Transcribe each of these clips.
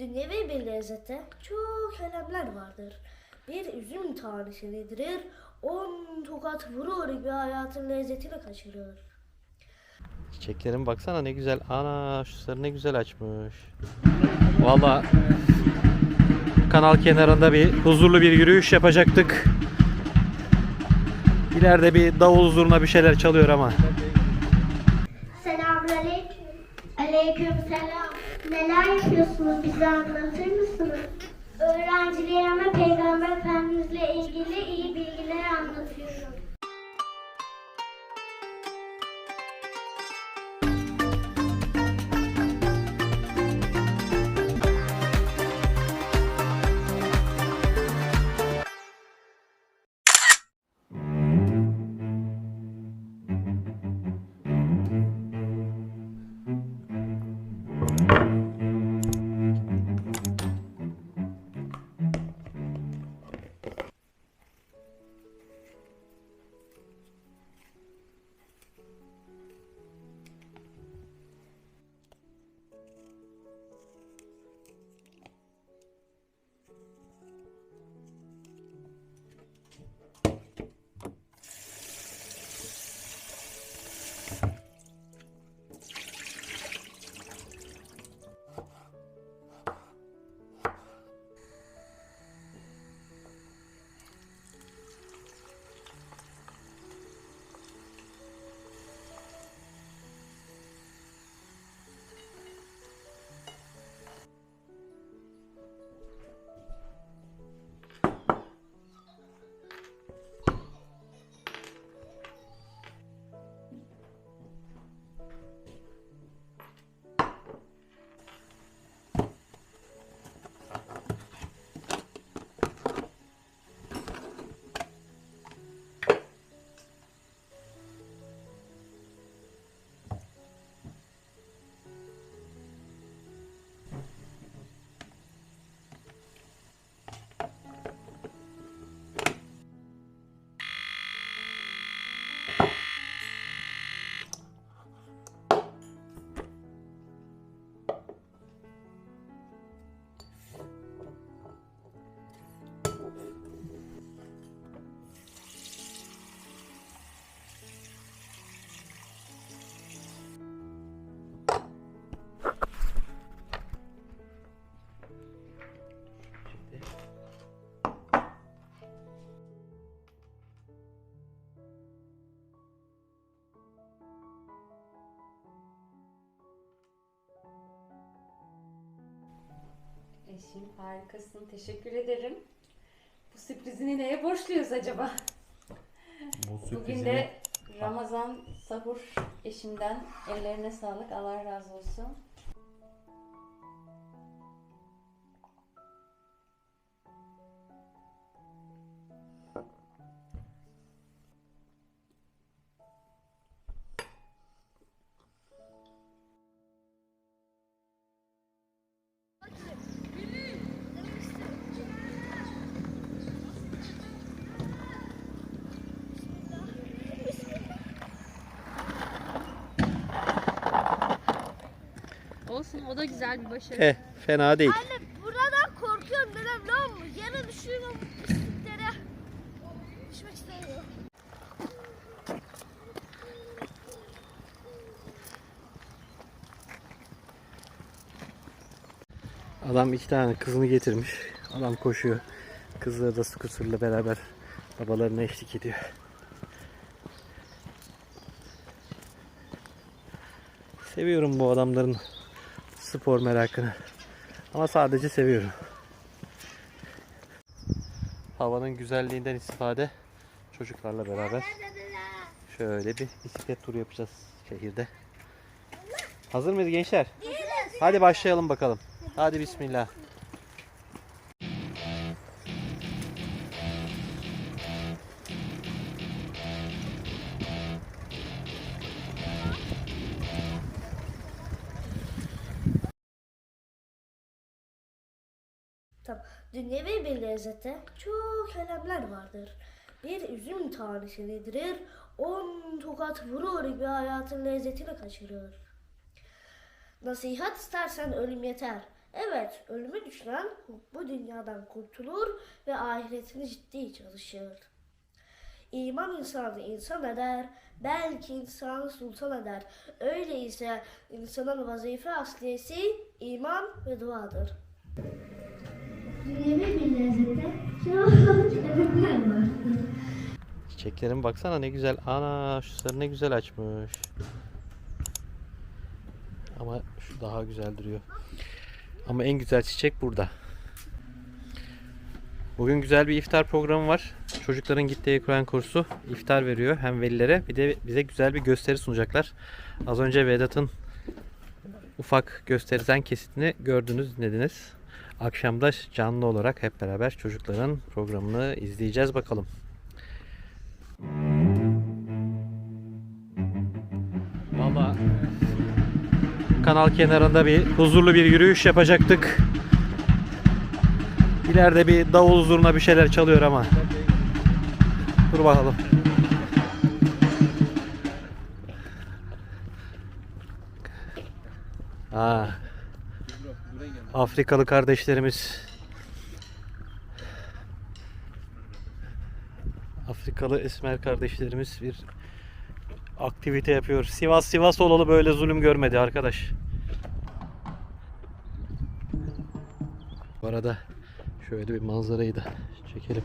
Dünyevi bir lezzete çok önemler vardır. Bir üzüm tanesi yedirir, on tokat vurur gibi hayatın lezzetini kaçırır. Çiçeklerin baksana ne güzel. Ana şu sarı ne güzel açmış. Valla kanal kenarında bir huzurlu bir yürüyüş yapacaktık. İleride bir davul zurna bir şeyler çalıyor ama. Selamünaleyküm. Aleyküm selam. Neler yapıyorsunuz bize anlatır mısınız? Öğrencilerime Peygamber Yes. Eşim harikasın. Teşekkür ederim. Bu sürprizini neye borçluyuz acaba? Bugün de Ramazan sahur eşimden ellerine sağlık. Allah razı olsun. Olsun o da güzel bir başarı. Eh fena değil. Anne buradan korkuyorum dedem ne olmuş? Yere düşüyorum pisliklere. Düşmek istemiyorum. Adam iki tane kızını getirmiş. Adam koşuyor. Kızları da skuterla beraber babalarına eşlik ediyor. Seviyorum bu adamların spor merakını. Ama sadece seviyorum. Havanın güzelliğinden istifade çocuklarla beraber şöyle bir bisiklet turu yapacağız şehirde. Hazır mıyız gençler? Hadi başlayalım bakalım. Hadi bismillah. Tamam. Dünyevi bir lezzete çok önemler vardır. Bir üzüm tanesi yedirir, on tokat vurur gibi hayatın lezzetini kaçırır. Nasihat istersen ölüm yeter. Evet, ölümü düşünen bu dünyadan kurtulur ve ahiretini ciddi çalışır. İman insanı insan eder, belki insanı sultan eder. Öyleyse insanın vazife asliyesi iman ve duadır. Var. Çiçeklerin baksana ne güzel. Ana şu sarı ne güzel açmış. Ama şu daha güzel duruyor. Ama en güzel çiçek burada. Bugün güzel bir iftar programı var. Çocukların gittiği Kur'an kursu iftar veriyor hem velilere bir de bize güzel bir gösteri sunacaklar. Az önce Vedat'ın ufak gösteriden kesitini gördünüz, dinlediniz. Akşamda canlı olarak hep beraber çocukların programını izleyeceğiz bakalım. Valla kanal kenarında bir huzurlu bir yürüyüş yapacaktık. İleride bir davul zurna bir şeyler çalıyor ama. Dur bakalım. Aa, Afrikalı kardeşlerimiz Afrikalı Esmer kardeşlerimiz bir aktivite yapıyor. Sivas Sivas olalı böyle zulüm görmedi arkadaş. Bu arada şöyle bir manzarayı da çekelim.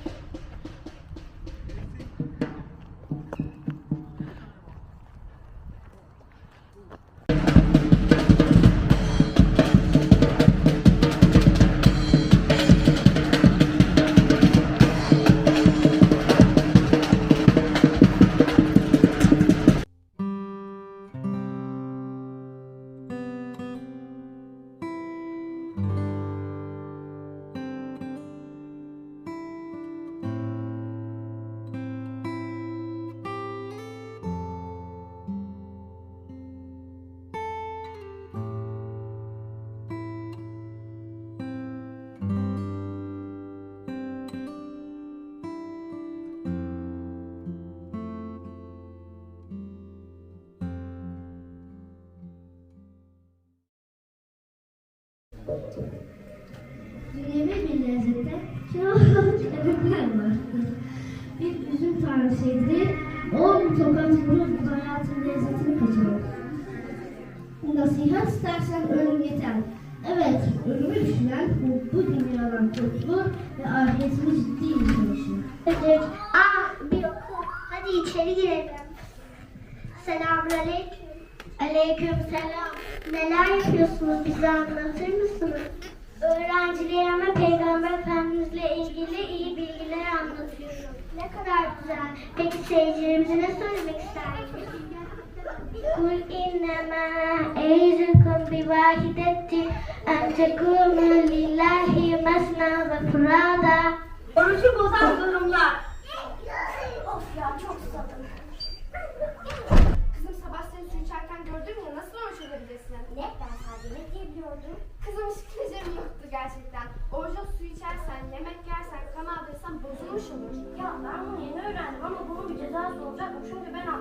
Üzüm tanesiydi. On tokat vurup hayatın lezzetini kaçırır. Nasihat istersen ölüm yeter. Evet, ölümü düşünen bu, bu dünyadan kurtulur ve ahiretini ciddi çalışır. Aa, bir okul. Hadi içeri girelim. Selamünaleyküm. Aleyküm selam. Neler yapıyorsunuz bize anlatır mısınız? Öğrencilerime Peygamber Efendimizle ilgili iyi bilgiler anlatıyorum. Ne kadar güzel. Peki seyircilerimize ne söylemek istersiniz? Kul innema e'izukum bi vahideti en tekunu lillahi mesna ve furada. Orucu bozan durumlar.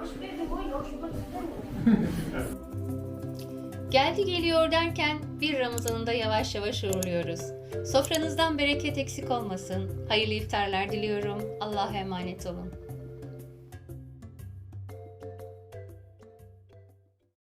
Geldi geliyor derken bir Ramazan'ı da yavaş yavaş uğurluyoruz. Sofranızdan bereket eksik olmasın. Hayırlı iftarlar diliyorum. Allah'a emanet olun.